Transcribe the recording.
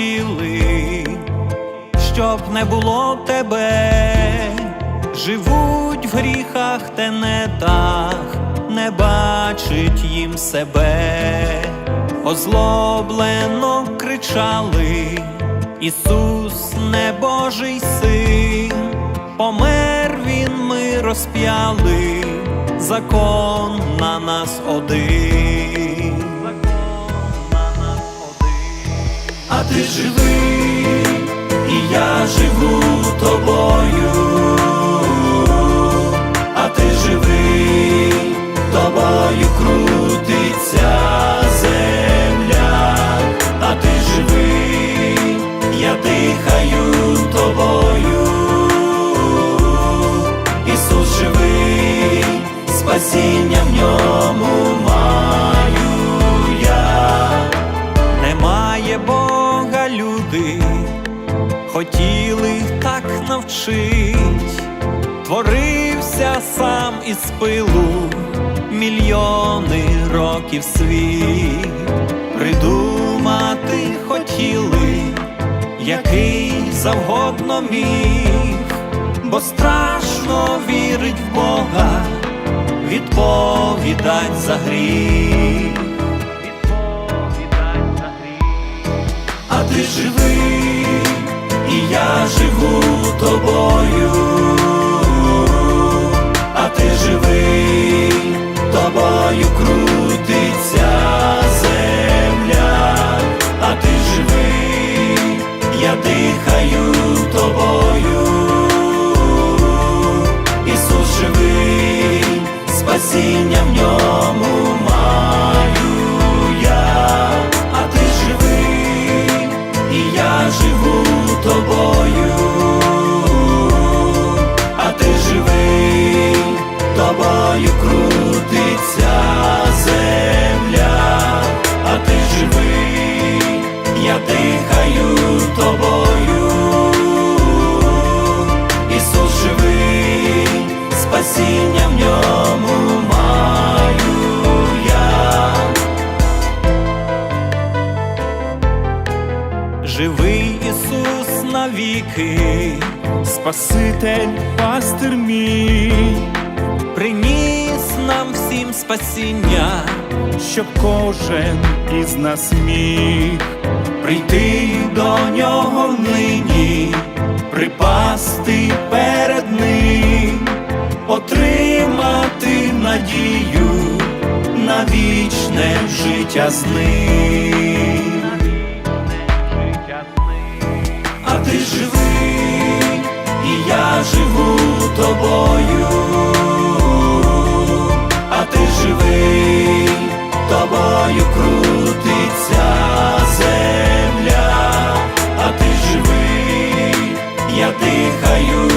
хотіли, щоб не було тебе, живуть в гріхах тенетах, не бачить їм себе, озлоблено кричали, Ісус не Божий син, помер він, ми розп'яли, закон на нас один. Ти живий, і я живу тобою, Люди хотіли так навчить, творився сам із пилу мільйони років світ, придумати хотіли, який завгодно міг, бо страшно вірить в Бога, відповідать за гріх. Ти живий, і я живу тобою, а ти живий, тобою крутиться земля, а ти живий, я дихаю тобою, Ісус живий, спасіння в ньому дихаю тобою, Ісус живий, спасіння в ньому маю я. Живий Ісус навіки, Спаситель, пастир мій, приніс нам всім спасіння, щоб кожен із нас міг прийти до нього нині, припасти перед ним, отримати надію на вічне життя з ним. А ти живий, і я живу тобою, а ти живий, тобою крутиться дихаю